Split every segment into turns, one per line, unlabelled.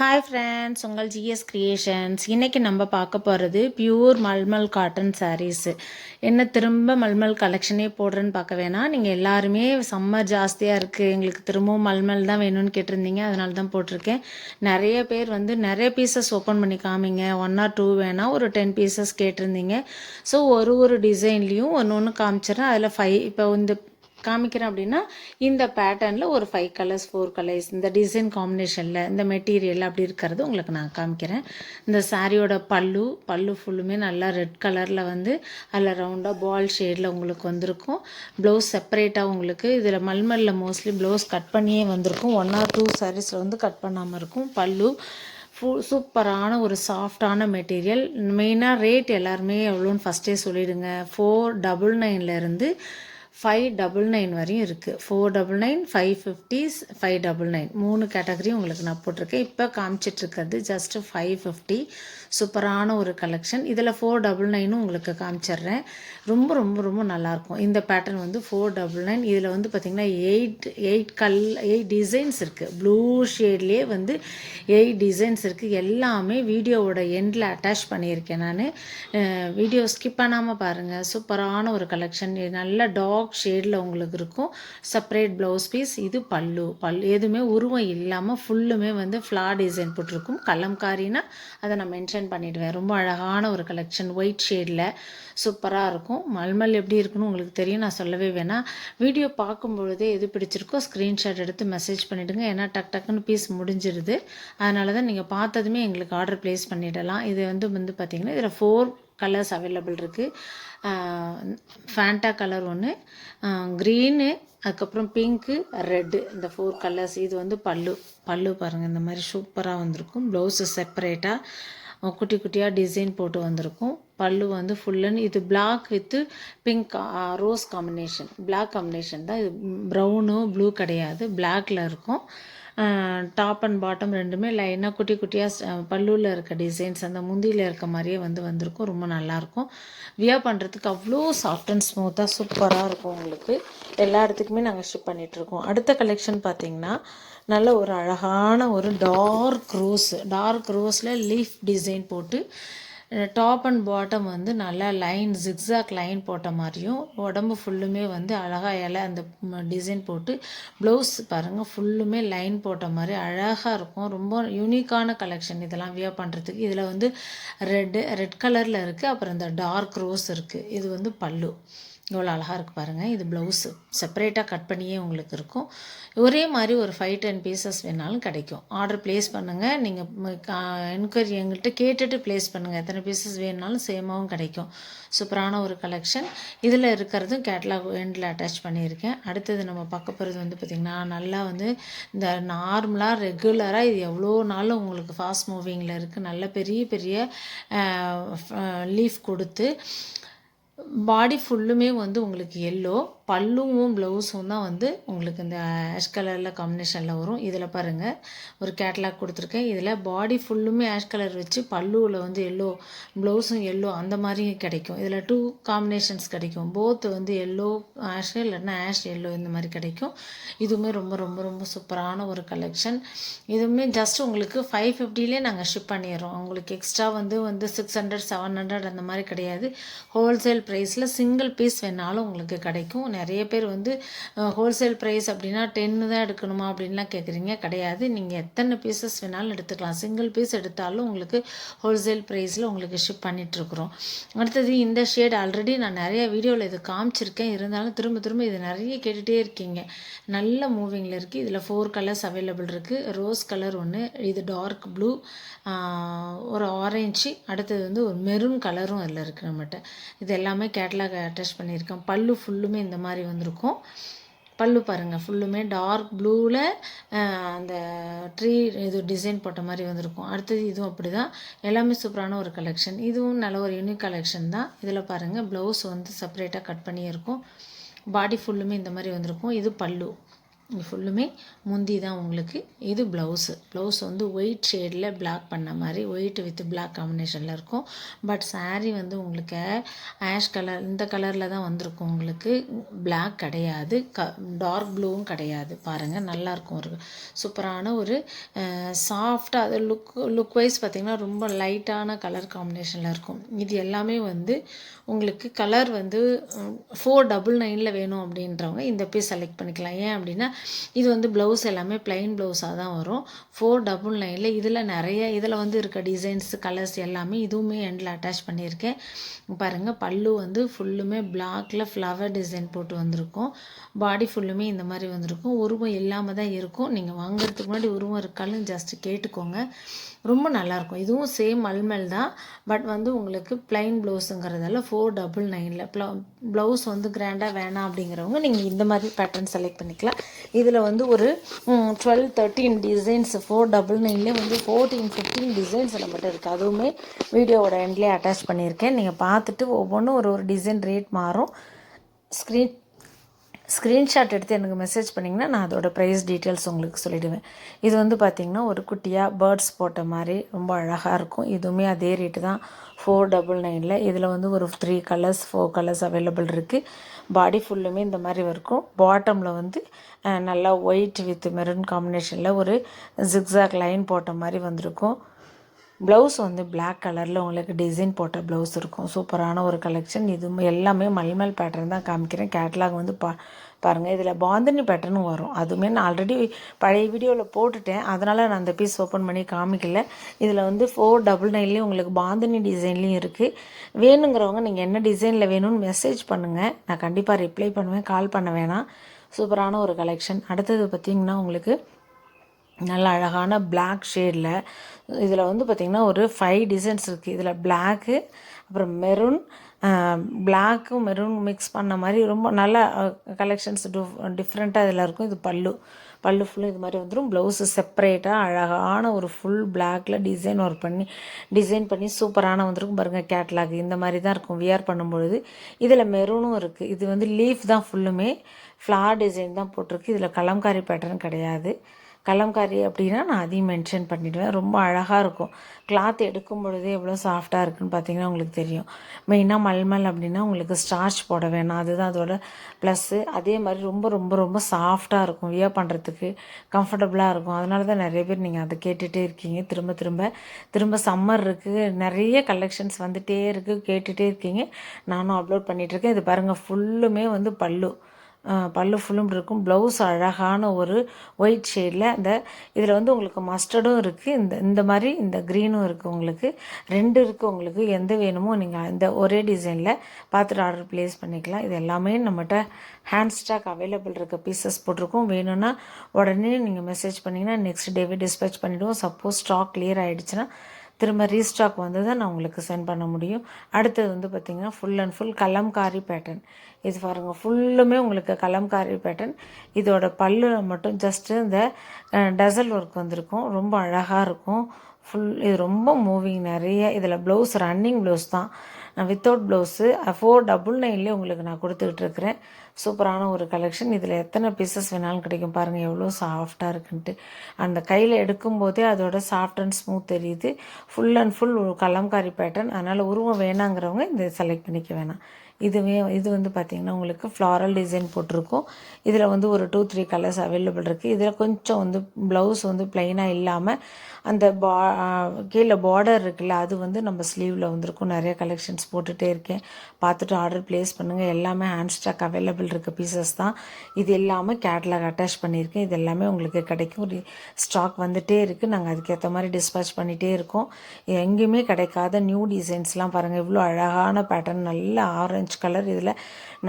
Hi friends உங்கள் GS creations இன்றைக்கி நம்ம பார்க்க போகிறது பியூர் மல்மல் காட்டன் சாரீஸு என்ன திரும்ப மல்மல் கலெக்ஷனே போடுறேன்னு பார்க்க வேணாம். நீங்கள் எல்லாருமே சம்மர் ஜாஸ்தியாக இருக்குது எங்களுக்கு திரும்பவும் மல்மல் தான் வேணும்னு கேட்டிருந்தீங்க. அதனால தான் போட்டிருக்கேன். நிறைய பேர் வந்து நிறைய பீசஸ் ஓப்பன் பண்ணி காமிங்க. ஒன் ஆர் டூ வேணால் ஒரு டென் பீசஸ் கேட்டிருந்தீங்க. ஸோ ஒரு ஒரு டிசைன்லேயும் ஒன்று ஒன்று காமிச்சிடுறேன். அதில் ஃபைவ் இப்போ இந்த காமிக்கிறேன் அப்படின்னா இந்த பேட்டர்னில் ஒரு ஃபைவ் கலர்ஸ் ஃபோர் கலர்ஸ் இந்த டிசைன் காம்பினேஷனில் இந்த மெட்டீரியல் அப்படி இருக்கிறது உங்களுக்கு நான் காமிக்கிறேன். இந்த சாரியோட பல்லு பல்லு ஃபுல்லுமே நல்லா ரெட் கலரில் வந்து அதில் ரவுண்டாக பால் ஷேடில் உங்களுக்கு வந்திருக்கும். ப்ளவுஸ் செப்பரேட்டாக உங்களுக்கு இதில் மல்மல்ல மோஸ்ட்லி ப்ளவுஸ் கட் பண்ணியே வந்திருக்கும். ஒன் ஆர் டூ சாரீஸில் வந்து கட் பண்ணாமல் இருக்கும். பல்லு ஃபு சூப்பரான ஒரு சாஃப்டான மெட்டீரியல் மெயினாக ரேட் எல்லாருமே எவ்வளோன்னு ஃபஸ்ட்டே சொல்லிவிடுங்க ஃபோர் டபுள் நைன்லேருந்து ஃபைவ் டபுள் நைன் வரையும் இருக்குது four double nine five fifties five double nine மூணு கேட்டகரி உங்களுக்கு நான் போட்டிருக்கேன். இப்போ காமிச்சிட்ருக்கிறது ஜஸ்ட்டு ஃபைவ் ஃபிஃப்டி சூப்பரான ஒரு கலெக்ஷன் இதில் ஃபோர் டபுள் நைனும் உங்களுக்கு காமிச்சிட்றேன். ரொம்ப ரொம்ப ரொம்ப நல்லாயிருக்கும். இந்த பேட்டர்ன் வந்து ஃபோர் டபுள் நைன் இதில் வந்து பார்த்திங்கன்னா எயிட் எயிட் கல் எயிட் டிசைன்ஸ் இருக்குது ப்ளூ ஷேட்லேயே வந்து எயிட் டிசைன்ஸ் இருக்குது எல்லாமே வீடியோவோட எண்டில் அட்டாச் பண்ணியிருக்கேன் நான். வீடியோ ஸ்கிப் பண்ணாமல் பாருங்கள் சூப்பரான ஒரு கலெக்ஷன் நல்ல டார்க் ஷேடில் உங்களுக்கு இருக்கும். செப்பரேட் ப்ளவுஸ் பீஸ் இது பல்லு. பல் எதுவுமே உருவம் இல்லாமல் ஃபுல்லுமே வந்து ஃப்ளா டிசைன் போட்டிருக்கும். கலம்காரினா அதை நான் மென்ஷன் பண்ணிடுவேன். ரொம்ப அழகான ஒரு கலெக்ஷன் ஒயிட் ஷேடில் சூப்பராக இருக்கும். மல்மல் எப்படி இருக்குன்னு உங்களுக்கு தெரியும். நான் சொல்லவே வேணாம் வீடியோ பார்க்கும் பொழுதே எது பிடிச்சிருக்கோ ஸ்க்ரீன்ஷாட் எடுத்து மெசேஜ் பண்ணிவிடுங்க ஏன்னா டக் டக்குன்னு பீஸ் முடிஞ்சிருது. அதனால தான் நீங்கள் பார்த்ததுமே எங்களுக்கு ஆர்டர் ப்ளேஸ் பண்ணிடலாம். இது வந்து வந்து பார்த்திங்கன்னா இதில் ஃபோர் கலர்ஸ் அவைலபிள் இருக்குது ஃபேண்டா கலர் ஒன்று க்ரீனு அதுக்கப்புறம் பிங்க்கு ரெட்டு இந்த ஃபோர் கலர்ஸ் இது வந்து பல்லு. பல்லு பாருங்கள் இந்த மாதிரி சூப்பராக வந்திருக்கும். ப்ளவுஸு செப்பரேட்டாக குட்டி குட்டியாக டிசைன் போட்டு வந்திருக்கும். பல்லு வந்து ஃபுல்லுன்னு இது black with pink rose combination black combination தான். இது ப்ரௌனு ப்ளூ கிடையாது. பிளாக்ல இருக்கும். டாப் அண்ட் பாட்டம் ரெண்டுமே லைனாக குட்டி குட்டியாக பல்லுவில் இருக்க டிசைன்ஸ் அந்த முந்தியில் இருக்க மாதிரியே வந்து வந்திருக்கும். ரொம்ப நல்லாயிருக்கும். வியர் பண்ணுறதுக்கு அவ்வளோ சாஃப்ட் அண்ட் ஸ்மூத்தாக சூப்பராக இருக்கும் உங்களுக்கு. எல்லா இடத்துக்குமே நாங்கள் ஷிப் பண்ணிகிட்ருக்கோம் அடுத்த கலெக்ஷன் பார்த்திங்கன்னா நல்ல ஒரு அழகான ஒரு டார்க் ரோஸ் டார்க் ரோஸில் லீஃப் டிசைன் போட்டு டாப் அண்ட் பாட்டம் வந்து நல்லா லைன் ஜிக்ஸாக் லைன் போட்ட மாதிரியும் உடம்பு ஃபுல்லுமே வந்து அழகாக இலை அந்த டிசைன் போட்டு ப்ளவுஸ் பாருங்கள் ஃபுல்லுமே லைன் போட்ட மாதிரி அழகாக இருக்கும். ரொம்ப யூனிக்கான கலெக்ஷன் இதெல்லாம் வியர் பண்ணுறதுக்கு இதில் வந்து ரெட்டு ரெட் கலரில் இருக்குது அப்புறம் இந்த டார்க் ரோஸ் இருக்குது இது வந்து பல்லு. எவ்வளோ அழகாக இருக்குது பாருங்கள் இது ப்ளவுஸு செப்பரேட்டாக கட் பண்ணியே உங்களுக்கு இருக்கும். ஒரே மாதிரி ஒரு ஃபைவ் டென் பீசஸ் வேணாலும் கிடைக்கும். ஆர்டர் ப்ளேஸ் பண்ணுங்கள் நீங்கள் என்கொயரி எங்கள்கிட்ட கேட்டுட்டு ப்ளேஸ் பண்ணுங்கள் எத்தனை பீசஸ் வேணுனாலும் சேமாகவும் கிடைக்கும். சூப்பரான ஒரு கலெக்ஷன் இதில் இருக்கிறதும் கேட்லாக் எண்டில் அட்டாச் பண்ணியிருக்கேன். அடுத்தது நம்ம பார்க்க போகிறது வந்து பார்த்திங்கன்னா நல்லா வந்து இந்த நார்மலாக ரெகுலராக இது எவ்வளோ நாளும் உங்களுக்கு ஃபாஸ்ட் மூவிங்கில் இருக்குது நல்ல பெரிய பெரிய லீஃப் கொடுத்து பாடி ஃபுல்லுமே வந்து உங்களுக்கு எல்லோ பல்லுவும் ப்ளவுஸும் தான் வந்து உங்களுக்கு இந்த ஆஷ் கலரில் காம்பினேஷனில் வரும். இதில் பாருங்கள் ஒரு கேட்லாக் கொடுத்துருக்கேன். இதில் பாடி ஃபுல்லுமே ஆஷ் கலர் வச்சு பல்லுவில் வந்து எல்லோ ப்ளவுஸும் எல்லோ அந்த மாதிரியும் கிடைக்கும். இதில் டூ காம்பினேஷன்ஸ் கிடைக்கும். போத் வந்து எல்லோ ஆஷ் இல்லைன்னா ஆஷ் எல்லோ இந்த மாதிரி கிடைக்கும். இதுவுமே ரொம்ப ரொம்ப ரொம்ப சூப்பரான ஒரு கலெக்ஷன் இதுவுமே ஜஸ்ட் உங்களுக்கு ஃபைவ் ஃபிஃப்டிலே நாங்கள் ஷிப் பண்ணிடுறோம். உங்களுக்கு எக்ஸ்ட்ரா வந்து வந்து சிக்ஸ் ஹண்ட்ரட் செவன் ஹண்ட்ரட் அந்த மாதிரி கிடையாது. ஹோல்சேல் ப்ரைஸில் சிங்கிள் பீஸ் வேணாலும் உங்களுக்கு கிடைக்கும். நிறைய பேர் வந்து ஹோல்சேல் ப்ரைஸ் அப்படின்னா டென்னு தான் எடுக்கணுமா அப்படின்லாம் கேட்குறீங்க கிடையாது. நீங்கள் எத்தனை பீசஸ் வேணாலும் எடுத்துக்கலாம். சிங்கிள் பீஸ் எடுத்தாலும் உங்களுக்கு ஹோல்சேல் ப்ரைஸில் உங்களுக்கு ஷிப் பண்ணிகிட்ருக்குறோம் அடுத்தது இந்த ஷேட் ஆல்ரெடி நான் நிறைய வீடியோவில் இது காமிச்சிருக்கேன். இருந்தாலும் திரும்ப திரும்ப இது நிறைய கேட்டுகிட்டே இருக்கீங்க. நல்ல மூவிங்கில் இருக்குது இதில் ஃபோர் கலர்ஸ் அவைலபிள் இருக்குது ரோஸ் கலர் ஒன்று இது டார்க் ப்ளூ ஒரு ஆரஞ்சு அடுத்தது வந்து ஒரு மெரூன் கலரும் அதில் இருக்குது நம்மகிட்ட. இது எல்லாமே கேட்லாக் அட்டாச் பண்ணியிருக்கேன். பல்லு ஃபுல்லுமே இந்த மாதிரி மாதிரி வந்திருக்கும். பல்லு பாருங்கள் ஃபுல்லுமே டார்க் ப்ளூவில் அந்த ட்ரீ இது டிசைன் போட்ட மாதிரி வந்திருக்கும். அடுத்தது இதுவும் அப்படி தான் எல்லாமே சூப்பரான ஒரு கலெக்ஷன் இதுவும் நல்ல ஒரு யூனிக் கலெக்ஷன் தான். இதில் பாருங்கள் ப்ளவுஸ் வந்து செப்பரேட்டாக கட் பண்ணியிருக்கும். பாடி ஃபுல்லுமே இந்த மாதிரி வந்திருக்கும். இது பல்லு. இது ஃபுல்லுமே முந்தி தான் உங்களுக்கு. இது ப்ளவுஸு ப்ளவுஸ் வந்து ஒயிட் ஷேடில் பிளாக் பண்ண மாதிரி ஒயிட் வித் பிளாக் காம்பினேஷனில் இருக்கும். பட் saree வந்து உங்களுக்கு ஆஷ் கலர் இந்த கலரில் தான் வந்திருக்கும் உங்களுக்கு. பிளாக் கிடையாது. க டார்க் ப்ளூவும் கிடையாது. பாருங்கள் நல்லாயிருக்கும் ஒரு சூப்பரான ஒரு சாஃப்டாக அது லுக் லுக் வைஸ் பார்த்திங்கன்னா ரொம்ப லைட்டான கலர் காம்பினேஷனில் இருக்கும். இது எல்லாமே வந்து உங்களுக்கு கலர் வந்து ஃபோர் டபுள் நைனில் வேணும் அப்படின்றவங்க இந்த பீஸ் செலக்ட் பண்ணிக்கலாம். ஏன் அப்படின்னா இது வந்து ப்ளவுஸ் எல்லாமே ப்ளைன் ப்ளவுஸாக தான் வரும். ஃபோர் டபுள் நைனில் இதில் நிறைய இதில் வந்து இருக்க டிசைன்ஸ் கலர்ஸ் எல்லாமே இதுவுமே எண்டில் அட்டாச் பண்ணியிருக்கேன். பாருங்கள் பல்லு வந்து ஃபுல்லுமே பிளாக்ல ஃப்ளவர் டிசைன் போட்டு வந்திருக்கும். பாடி ஃபுல்லுமே இந்த மாதிரி வந்திருக்கும். உருவம் இல்லாமல் தான் இருக்கும். நீங்கள் வாங்குறதுக்கு முன்னாடி உருவம் இருக்காலும் ஜஸ்ட் கேட்டுக்கோங்க. ரொம்ப நல்லாயிருக்கும் இதுவும் சேம் மல்மல் தான். பட் வந்து உங்களுக்கு ப்ளைன் ப்ளவுஸுங்கிறதால ஃபோர் டபுள் நைனில் ப்ளவுஸ் வந்து கிராண்டாக வேணாம் அப்படிங்கிறவங்க நீங்கள் இந்த மாதிரி பேட்டர்ன் செலக்ட் பண்ணிக்கலாம். இதில் வந்து ஒரு twelve thirteen designs four double நைன்லேயே வந்து ஃபோர்டீன் ஃபிஃப்டீன் டிசைன்ஸ் நம்மகிட்ட இருக்குது அதுவுமே வீடியோவோட எண்ட்லேயே அட்டாச் பண்ணியிருக்கேன். நீங்கள் பார்த்துட்டு ஒவ்வொன்றும் ஒரு ஒரு டிசைன் ரேட் மாறும். ஸ்க்ரீன் ஸ்க்ரீன்ஷாட் எடுத்து எனக்கு மெசேஜ் பண்ணிங்கன்னா நான் அதோடய ப்ரைஸ் டீட்டெயில்ஸ் உங்களுக்கு சொல்லிவிடுவேன் இது வந்து பார்த்திங்கன்னா ஒரு குட்டியாக பேர்ட்ஸ் போட்ட மாதிரி ரொம்ப அழகாக இருக்கும். இதுவுமே அதே ரேட்டு தான். ஃபோர் டபுள் நைனில் இதில் வந்து ஒரு three colours four colours available இருக்குது பாடி ஃபுல்லுமே இந்த மாதிரி இருக்கும். பாட்டமில் வந்து நல்லா ஒயிட் வித் மெரூன் காம்பினேஷனில் ஒரு ஜிக்ஸாக் லைன் போட்ட மாதிரி வந்திருக்கும். ப்ளவுஸ் வந்து பிளாக் கலரில் உங்களுக்கு டிசைன் போட்ட ப்ளவுஸ் இருக்கும். சூப்பரான ஒரு கலெக்ஷன் இது எல்லாமே மல்மல் பேட்டர்ன் தான் காமிக்கிறேன். கேட்லாக் வந்து பா பாருங்கள் இதில் பாந்தினி பேட்டர்னும் வரும். அதுவுமே நான் ஆல்ரெடி பழைய வீடியோவில் போட்டுட்டேன். அதனால் நான் அந்த பீஸ் ஓப்பன் பண்ணி காமிக்கல. இதில் வந்து ஃபோர் டபுள் நைன்லேயும் உங்களுக்கு பாந்தினி டிசைன்லேயும் இருக்குது வேணுங்கிறவங்க நீங்கள் என்ன டிசைனில் வேணும்னு மெசேஜ் பண்ணுங்கள் நான் கண்டிப்பாக ரிப்ளை பண்ணுவேன். கால் பண்ண வேணாம். சூப்பரான ஒரு கலெக்ஷன் அடுத்தது பார்த்திங்கன்னா உங்களுக்கு நல்ல அழகான பிளாக் ஷேடில் இதில் வந்து பார்த்திங்கன்னா ஒரு ஃபைவ் டிசைன்ஸ் இருக்குது இதில் பிளாக்கு அப்புறம் மெரூன் பிளாக்கும் மெரூன் மிக்ஸ் பண்ண மாதிரி ரொம்ப நல்ல கலெக்ஷன்ஸ் டிஃப்ரெண்ட்டாக இதில் இருக்கும். இது பல்லு. பல்லு ஃபுல்லும் இது மாதிரி வந்துடும் ப்ளவுஸு செப்பரேட்டாக அழகான ஒரு ஃபுல் பிளாக்கில் டிசைன் ஒர்க் பண்ணி டிசைன் பண்ணி சூப்பரான வந்திருக்கும் பாருங்கள் கேட்லாக் இந்த மாதிரி தான் இருக்கும் வியர் பண்ணும்பொழுது. இதில் மெரூனும் இருக்குது இது வந்து லீஃப் தான் ஃபுல்லுமே ஃப்ளார் டிசைன் தான் போட்டிருக்கு. இதில் கலம்காரி பேட்டர்ன் கிடையாது. கலம்காரி அப்படின்னா நான் அதையும் மென்ஷன் பண்ணிவிடுவேன் ரொம்ப அழகாக இருக்கும். கிளாத் எடுக்கும் பொழுதே எவ்வளோ சாஃப்டாக இருக்குன்னு பார்த்தீங்கன்னா உங்களுக்கு தெரியும். மெயினாக மல்மல் அப்படின்னா உங்களுக்கு ஸ்டார்ச் போட வேணாம். அதுதான் அதோட ப்ளஸ்ஸு அதே மாதிரி ரொம்ப ரொம்ப ரொம்ப சாஃப்டாக இருக்கும். வியர் பண்ணுறதுக்கு கம்ஃபர்டபுளாக இருக்கும். அதனால தான் நிறைய பேர் நீங்கள் அதை கேட்டுகிட்டே இருக்கீங்க. திரும்ப திரும்ப திரும்ப சம்மர் இருக்குது நிறைய கலெக்ஷன்ஸ் வந்துகிட்டே இருக்குது கேட்டுகிட்டே இருக்கீங்க. நானும் அப்லோட் பண்ணிகிட்ருக்கேன் இது பாருங்கள் ஃபுல்லுமே வந்து பல்லு. பல்லு ஃபுல்லும் இருக்கும். ப்ளவுஸ் அழகான ஒரு ஒயிட் ஷேடில் இந்த இதில் வந்து உங்களுக்கு மஸ்டர்டும் இருக்குது இந்த இந்த மாதிரி இந்த க்ரீனும் இருக்குது உங்களுக்கு. ரெண்டு இருக்குது உங்களுக்கு. எந்த வேணுமோ நீங்கள் இந்த ஒரே டிசைனில் பார்த்துட்டு ஆர்டர் ப்ளேஸ் பண்ணிக்கலாம். இது எல்லாமே நம்மகிட்ட ஹேண்ட் ஸ்டாக் அவைலபிள் இருக்க பீசஸ் போட்டிருக்கோம். வேணும்னா உடனே நீங்கள் மெசேஜ் பண்ணிங்கன்னா நெக்ஸ்ட் டேவே டிஸ்பேச் பண்ணிவிடுவோம் சப்போஸ் ஸ்டாக் கிளியர் ஆகிடுச்சுன்னா திரும்ப ரீஸ்டாக் வந்து தான் நான் உங்களுக்கு சென்ட் பண்ண முடியும். அடுத்தது வந்து பார்த்திங்கன்னா full and full kalamkari pattern இது பாருங்கள் ஃபுல்லுமே உங்களுக்கு கலம்காரி பேட்டர்ன் இதோட பல்லு மட்டும் ஜஸ்ட்டு இந்த டசல் ஒர்க் வந்திருக்கும். ரொம்ப அழகாக இருக்கும். ஃபுல் இது ரொம்ப மூவிங் நிறைய. இதில் ப்ளவுஸ் ரன்னிங் ப்ளவுஸ் தான். நான் வித்தவுட் ப்ளவுஸு ஃபோர் டபுள் நைன்லேயே உங்களுக்கு நான் கொடுத்துக்கிட்டு இருக்கிறேன் சூப்பரான ஒரு கலெக்ஷன் இதில் எத்தனை பீசஸ் வேணாலும் கிடைக்கும் பாருங்கள் எவ்வளோ சாஃப்டாக இருக்குன்ட்டு. அந்த கையில் எடுக்கும்போதே அதோட சாஃப்ட் அண்ட் ஸ்மூத் தெரியுது. Full and full kalamkari pattern அதனால் உருவம் வேணாங்கிறவங்க இந்த செலக்ட் பண்ணிக்க வேணாம். இதுவே இது வந்து பார்த்திங்கன்னா உங்களுக்கு ஃப்ளாரல் டிசைன் போட்டிருக்கும். இதில் வந்து ஒரு டூ த்ரீ கலர்ஸ் அவைலபிள் இருக்குது இதில் கொஞ்சம் வந்து ப்ளவுஸ் வந்து ப்ளைனாக இல்லாமல் அந்த பா கீழே பார்டர் இருக்குல்ல அது வந்து நம்ம ஸ்லீவில் வந்திருக்கும். நிறைய கலெக்ஷன்ஸ் போட்டுகிட்டே இருக்கேன். பார்த்துட்டு ஆர்டர் ப்ளேஸ் பண்ணுங்கள் எல்லாமே ஹேண்ட் ஸ்டாக் அவைலபிள் இருக்க பீசஸ் தான். இது எல்லாமே கேட்லாக் அட்டாச் பண்ணியிருக்கேன். இது எல்லாமே உங்களுக்கு கிடைக்கும். ஸ்டாக் வந்துகிட்டே இருக்குது நாங்கள் அதுக்கேற்ற மாதிரி டிஸ்பேச் பண்ணிகிட்டே இருக்கோம். எங்கேயுமே கிடைக்காத நியூ டிசைன்ஸ்லாம் பாருங்கள் இவ்வளோ அழகான பேட்டர்ன் நல்ல ஆரஞ்சு கலர் இதில்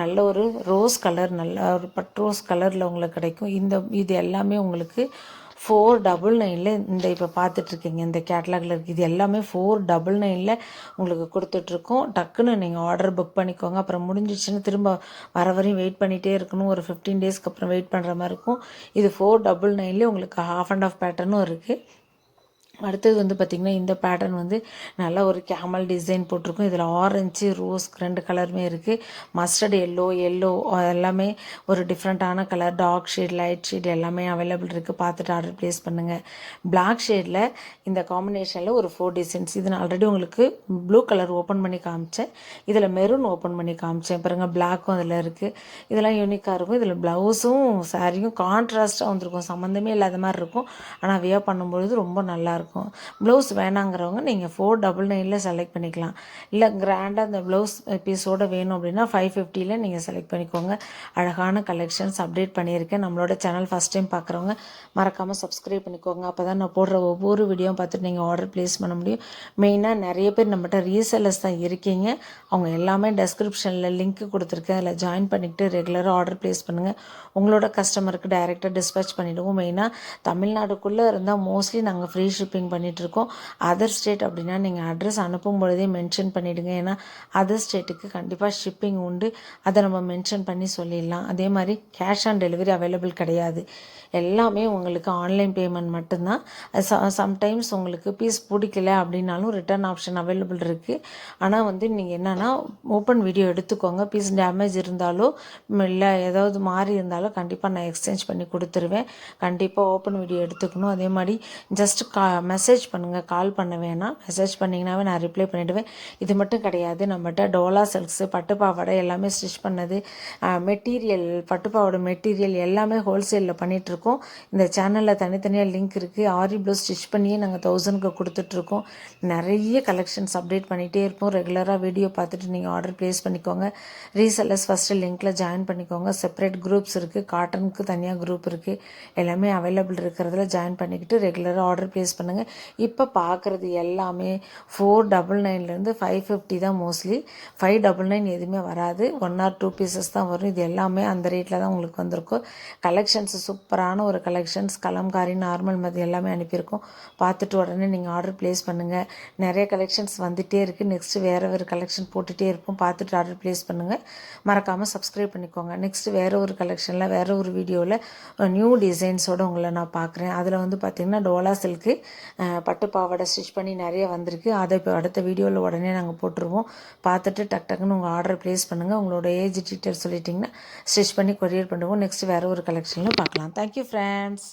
நல்ல ஒரு ரோஸ் கலர் நல்ல ஒரு பட் ரோஸ் கலரில் உங்களுக்கு கிடைக்கும். இந்த இது எல்லாமே உங்களுக்கு ஃபோர் டபுள் நைனில் இந்த இப்போ பார்த்துட்ருக்கீங்க இந்த கேட்லாகில் இருக்குது இது எல்லாமே ஃபோர் டபுள் நைனில் உங்களுக்கு கொடுத்துட்ருக்கோம் டக்குன்னு நீங்கள் ஆர்டர் புக் பண்ணிக்கோங்க. அப்புறம் முடிஞ்சிச்சுன்னு திரும்ப வர வரையும் வெயிட் பண்ணிகிட்டே இருக்கணும். ஒரு ஃபிஃப்டீன் டேஸ்க்கு அப்புறம் வெயிட் பண்ணுற மாதிரி இருக்கும். இது ஃபோர் டபுள் நைன்லேயே உங்களுக்கு ஹாஃப் அண்ட் ஆஃப் பேட்டர்னும் இருக்குது அடுத்தது வந்து பார்த்திங்கன்னா இந்த பேட்டர்ன் வந்து நல்ல ஒரு கேமல் டிசைன் போட்டிருக்கும். இதில் ஆரஞ்சு ரோஸ் ரெண்டு கலருமே இருக்குது மஸ்டர்ட் எல்லோ எல்லோ எல்லாமே ஒரு டிஃப்ரெண்ட்டான colour dark shade light shade எல்லாமே அவைலபிள் இருக்குது பார்த்துட்டு ஆர்டர் ப்ளேஸ் பண்ணுங்கள் பிளாக் ஷேடில் இந்த காம்பினேஷனில் ஒரு ஃபோர் டிசைன்ஸ் இது நான் ஆல்ரெடி உங்களுக்கு ப்ளூ கலர் ஓப்பன் பண்ணி காமிச்சேன். இதில் மெரூன் ஓப்பன் பண்ணி காமிச்சேன். பாருங்கள் பிளாக்கும் அதில் இருக்குது இதெல்லாம் யூனிக்காக இருக்கும். இதில் ப்ளவுஸும் சாரியும் கான்ட்ராஸ்ட்டாக வந்திருக்கும். சம்மந்தமே இல்லாத மாதிரி இருக்கும். ஆனால் வியர் பண்ணும்பொழுது ரொம்ப நல்லாயிருக்கும் ப்ளவுஸ் வேணாங்கிறவங்க நீங்கள் ஃபோர் டபுள் நைனில் செலக்ட் பண்ணிக்கலாம். இல்லை கிராண்டாக அந்த ப்ளவுஸ் பீஸோடு வேணும் அப்படின்னா ஃபைவ் ஃபிஃப்டியில் நீங்கள் செலக்ட் பண்ணிக்கோங்க. அழகான கலெக்ஷன்ஸ் அப்டேட் பண்ணியிருக்கேன். நம்மளோட சேனல் ஃபஸ்ட் டைம் பார்க்குறவங்க மறக்காமல் சப்ஸ்கிரைப் பண்ணிக்கோங்க. அப்போ தான் நான் போடுற ஒவ்வொரு வீடியோவும் பார்த்துட்டு நீங்கள் ஆர்டர் ப்ளேஸ் பண்ண முடியும். மெயினாக நிறைய பேர் நம்மகிட்ட ரீசெல்லர்ஸ் தான் இருக்கீங்க. அவங்க எல்லாமே டெஸ்கிரிப்ஷனில் லிங்க் கொடுத்துருக்கேன். அதில் ஜாயின் பண்ணிக்கிட்டு ரெகுலராக ஆர்டர் ப்ளேஸ் பண்ணுங்கள் உங்களோட கஸ்டமருக்கு டைரெக்டாக டிஸ்பேச் பண்ணிவிடுவோம் மெயினாக தமிழ்நாடுக்குள்ளே இருந்தால் மோஸ்ட்லி நாங்கள் ஃப்ரீ ஷிப்பிங் ஷிப்பிங் பண்ணிகிட்ருக்கோம் அதர் ஸ்டேட் அப்படின்னா நீங்கள் அட்ரஸ் அனுப்பும் பொழுதே மென்ஷன் பண்ணிவிடுங்க ஏன்னா அதர் ஸ்டேட்டுக்கு கண்டிப்பாக ஷிப்பிங் உண்டு. அதை நம்ம மென்ஷன் பண்ணி சொல்லிடலாம். அதே மாதிரி கேஷ் ஆன் டெலிவரி அவைலபிள் கிடையாது. எல்லாமே உங்களுக்கு ஆன்லைன் பேமெண்ட் மட்டும்தான். சம்டைம்ஸ் உங்களுக்கு பீஸ் பிடிக்கல அப்படின்னாலும் ரிட்டர்ன் ஆப்ஷன் அவைலபிள் இருக்குது ஆனால் வந்து நீங்கள் என்னென்னா ஓப்பன் வீடியோ எடுத்துக்கோங்க. பீஸ் டேமேஜ் இருந்தாலோ இல்லை ஏதாவது மாறி இருந்தாலும் கண்டிப்பாக நான் எக்ஸ்சேஞ்ச் பண்ணி கொடுத்துருவேன். கண்டிப்பாக ஓப்பன் வீடியோ எடுத்துக்கணும். அதே மாதிரி ஜஸ்ட் கா மெசேஜ் பண்ணுங்கள் கால் பண்ண வேணாம். மெசேஜ் பண்ணிங்கனாவே நான் ரிப்ளை பண்ணிவிடுவேன் இது மட்டும் கிடையாது. நம்மகிட்ட டோலா சில்க்ஸு பட்டு பாவாடை எல்லாமே ஸ்டிச் பண்ணது மெட்டீரியல் பட்டு பாவாடை மெட்டீரியல் எல்லாமே ஹோல்சேலில் பண்ணிகிட்ருக்கோம் இந்த சேனலில் தனித்தனியாக லிங்க் இருக்குது ஆரி ப்ளவுஸ் ஸ்டிச் பண்ணியே நாங்கள் தௌசண்ட்க்கு கொடுத்துட்ருக்கோம் நிறைய கலெக்ஷன்ஸ் அப்டேட் பண்ணிகிட்டே இருப்போம். ரெகுலராக வீடியோ பார்த்துட்டு நீங்கள் ஆர்டர் ப்ளேஸ் பண்ணிக்கோங்க. ரீசெல்லர்ஸ் ஃபஸ்ட்டு லிங்க்கில் ஜாயின் பண்ணிக்கோங்க. செப்பரேட் குரூப்ஸ் இருக்குது காட்டனுக்கு தனியாக குரூப் இருக்குது எல்லாமே அவைலபிள் இருக்கிறதுல ஜாயின் பண்ணிக்கிட்டு ரெகுலராக ஆர்டர் ப்ளேஸ் பண்ணுங்கள் இப்போ பார்க்குறது எல்லாமே ஃபோர் டபுள் நைன்லேருந்து ஃபைவ் ஃபிஃப்டி தான் மோஸ்ட்லி ஃபைவ் டபுள் நைன் எதுவுமே வராது. ஒன் ஆர் டூ பீசஸ் தான் வரும். இது எல்லாமே அந்த ரேட்டில் தான் உங்களுக்கு வந்திருக்கும். கலெக்ஷன்ஸ் சூப்பரான ஒரு கலெக்ஷன்ஸ் கலம்காரி நார்மல் மதி எல்லாமே அனுப்பியிருக்கோம். பார்த்துட்டு உடனே நீங்கள் ஆர்டர் ப்ளேஸ் பண்ணுங்கள் நிறைய கலெக்ஷன்ஸ் வந்துகிட்டே இருக்குது நெக்ஸ்ட்டு வேறு வேறு கலெக்ஷன் போட்டுகிட்டே இருப்போம். பார்த்துட்டு ஆர்டர் ப்ளேஸ் பண்ணுங்கள் மறக்காமல் சப்ஸ்கிரைப் பண்ணிக்கோங்க. நெக்ஸ்ட்டு வேறு ஒரு கலெக்ஷனில் வேறு ஒரு வீடியோவில் நியூ டிசைன்ஸோடு உங்களை நான் பார்க்குறேன் அதில் வந்து பார்த்திங்கன்னா டோலா சில்க்கு பட்டு பாவாடை ஸ்டிச் பண்ணி நிறைய வந்திருக்கு. அதை இப்போ அடுத்த வீடியோவில் உடனே நாங்கள் போட்டுருவோம். பார்த்துட்டு டக் டக்குன்னு உங்கள் ஆர்டர் ப்ளேஸ் பண்ணுங்கள் உங்களோட ஏஜ் டீட்டெயில் சொல்லிட்டிங்கன்னா ஸ்டிச் பண்ணி கொரியர் பண்ணுவோம் நெக்ஸ்ட் வேறு ஒரு கலெக்ஷனில் பார்க்கலாம். Thank you friends